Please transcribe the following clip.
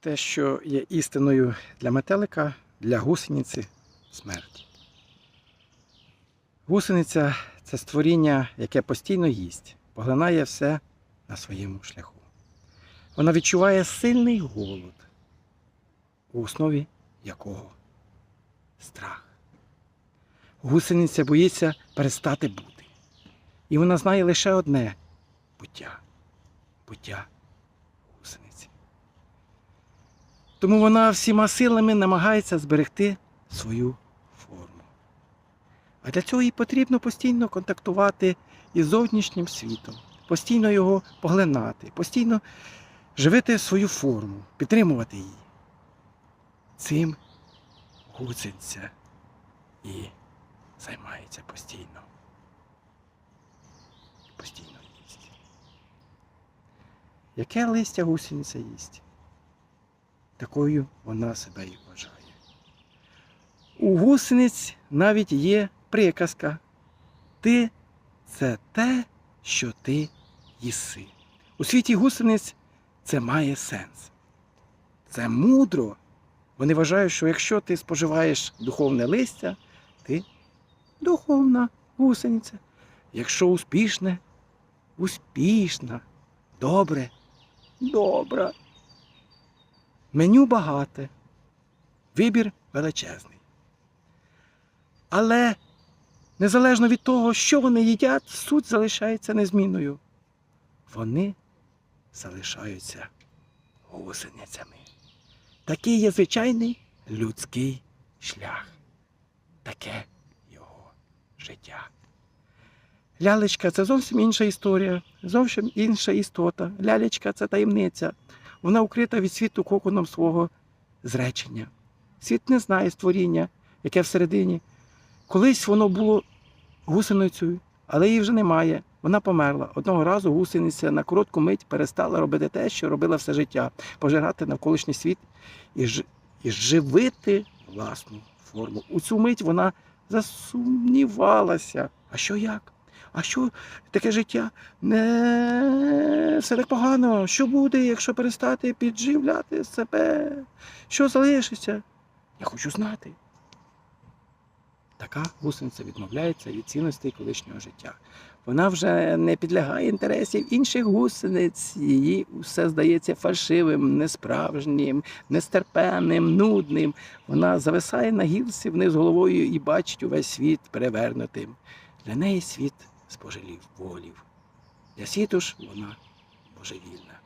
те, що є істиною для метелика, для гусениці смерть. Гусениця це створіння, яке постійно їсть, поглинає все на своєму шляху. Вона відчуває сильний голод, у основі якого страх. Гусениця боїться перестати бути. І вона знає лише одне буття. Буття гусениці. Тому вона всіма силами намагається зберегти свою форму. А для цього їй потрібно постійно контактувати із зовнішнім світом, постійно його поглинати, постійно живити свою форму, підтримувати її. Цим гусениця і займається постійно. Постійно їсть. Яке листя гусениця їсть? Такою вона себе і вважає. У гусениць навіть є приказка. Ти це те, що ти їси. У світі гусениць це має сенс. Це мудро. Вони вважають, що якщо ти споживаєш духовне листя, ти духовна гусениця. Якщо успішне, успішна, добре, добра. Меню багате, вибір величезний. Але незалежно від того, що вони їдять, суть залишається незмінною. Вони залишаються гусеницями. Такий є звичайний людський шлях. Таке його життя. Лялечка це зовсім інша історія, зовсім інша істота. Лялечка це таємниця. Вона укрита від світу коконом свого зречення. Світ не знає створіння, яке всередині. Колись воно було гусеницею, але її вже немає. Вона померла. Одного разу гусениця на коротку мить перестала робити те, що робила все життя пожирати навколишній світ і, ж... і живити власну форму. У цю мить вона засумнівалася. А що як? А що таке життя? Не все так погано. Що буде, якщо перестати підживляти себе? Що залишиться? Я хочу знати. Така гусениця відмовляється від цінностей колишнього життя. Вона вже не підлягає інтересів інших гусениць. Їй все здається фальшивим, несправжнім, нестерпенним, нудним. Вона зависає на гілці вниз головою і бачить увесь світ перевернутим. Для неї світ спожилів волів. Для світу ж вона божевільна.